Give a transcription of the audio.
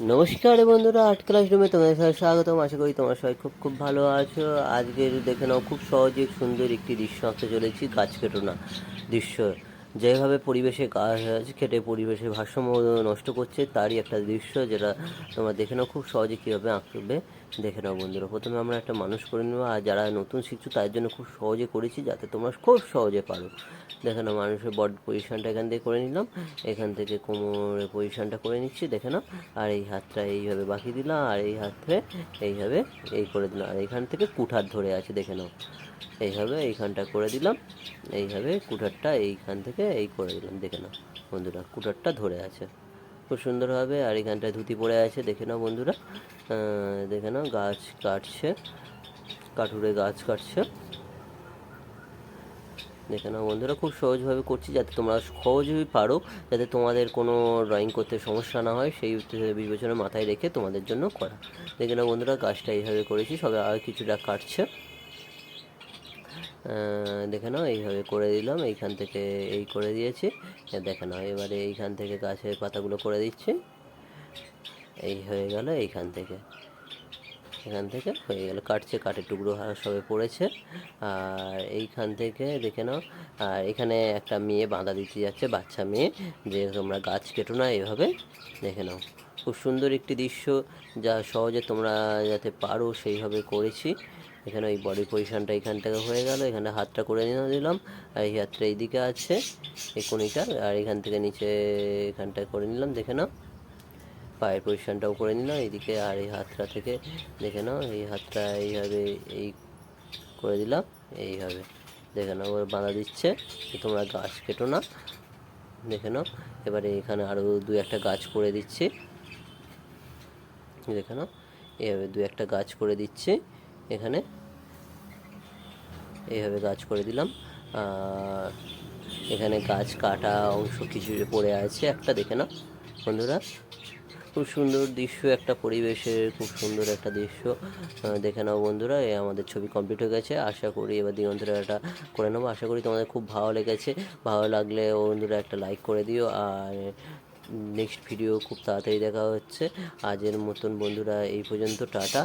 নমস্কার বন্ধুরা আর্ট ক্লাসরুমে তোমাদের সবাই স্বাগতম। আশা করি তোমার সবাই খুব খুব ভালো আছো। আজকের দেখে নাও, খুব সহজে সুন্দর একটি দৃশ্য আঁকতে চলেছি, গাছ কেটো না দৃশ্য। যেভাবে পরিবেশে গাছ কেটে পরিবেশের ভারসাম্য নষ্ট করছে, তারই একটা দৃশ্য যেটা তোমরা দেখে নাও। খুব সহজে কীভাবে আঁকবে, দেখে নাও বন্ধুরা। প্রথমে আমরা একটা মানুষ করে নেব, আর যারা নতুন শিখছো, তার জন্য খুব সহজে করেছি, যাতে তোমরা খুব সহজে পারো। দেখে নাও, মানুষের বড পজিশনটা এখান থেকে করে নিলাম। এখান থেকে কোমরের পজিশনটা করে নিচ্ছি, দেখে নাও। আর এই হাতটা এইভাবে বাকি দিলাম, আর এই হাতে এইভাবে এই করে দিলাম। আর এখান থেকে কুঠার ধরে আছে, দেখে নাও। এইভাবে এইখানটা করে দিলাম, এইভাবে কুঠারটা এইখান থেকে এই করে দিলাম, দেখে নাও বন্ধুরা কুঠারটা ধরে আছে। খুব সুন্দরভাবে আর এখানটায় ধুতি পড়ে আছে, দেখে নাও বন্ধুরা। দেখে নাও গাছ কাটছে, কাঠুরে গাছ কাটছে। দেখে নাও বন্ধুরা, খুব সহজভাবে করছি যাতে তোমরা সহজেই পারো, যাতে তোমাদের কোনো ড্রয়িং করতে সমস্যা না হয়, সেই বিবেচনা মাথায় রেখে তোমাদের জন্য করা। দেখে নাও বন্ধুরা, গাছটা এইভাবে করেছি, সবে আর কিছুটা কাটছে। দেখে নাও, এইভাবে করে দিলাম, এইখান থেকে এই করে দিয়েছি। দেখে নাও, এবারে এইখান থেকে গাছের পাতাগুলো করে দিচ্ছি। এই হয়ে গেল এইখান থেকে। এখান থেকে হয়ে গেল, কাটছে কাঠের টুকরো সবে পড়েছে। আর এইখান থেকে দেখে নাও, আর এখানে একটা মেয়ে বাঁধা দিতে যাচ্ছে, বাচ্চা মেয়ে। যে তোমরা গাছ কেটো না এভাবে, দেখে নাও। খুব সুন্দর একটি দৃশ্য, যা সহজে তোমরা যাতে পারো, সেইভাবে করেছি। এখানে ওই বডি পজিশনটা এখান থেকে হয়ে গেল, এখানে হাতটা করে নিয়ে দিলাম আর এই হাতটা এইদিকে আছে, এই কোনিটা আর এখান থেকে নিচে এখানটা করে নিলাম, দেখে নাও। পায়ের পজিশনটাও করে নিলাম, এইদিকে আর এই হাতটা থেকে দেখে নাও, এই হাতটা এইভাবে এই করে দিলাম, এইভাবে। দেখে নাও ওরা বাঁধা দিচ্ছে তোমরা গাছ কেটো না। দেখে নাও, এবারে এখানে আরও দু একটা গাছ করে দিচ্ছি। দেখে নাও এইভাবে দু একটা গাছ করে দিচ্ছি। এখানে। এইভাবে গাছ করে দিলাম। এখানে গাছ কাটা অংশ কিছু পড়ে আছে, একটা দেখে নাও বন্ধুরা। খুব সুন্দর দৃশ্য, একটা পরিবেশের খুব সুন্দর একটা দৃশ্য। দেখে নাও বন্ধুরা এই আমাদের ছবি কমপ্লিট হয়ে গেছে। আশা করি এবার দিগন্তরা এটা করে নেব। আশা করি তোমাদের খুব ভালো লেগেছে। ভালো লাগলে বন্ধুরা একটা লাইক করে দিও। আর নেক্সট ভিডিও খুব তাড়াতাড়ি দেখা হচ্ছে। আজের মতন বন্ধুরা, এই পর্যন্ত, টাটা।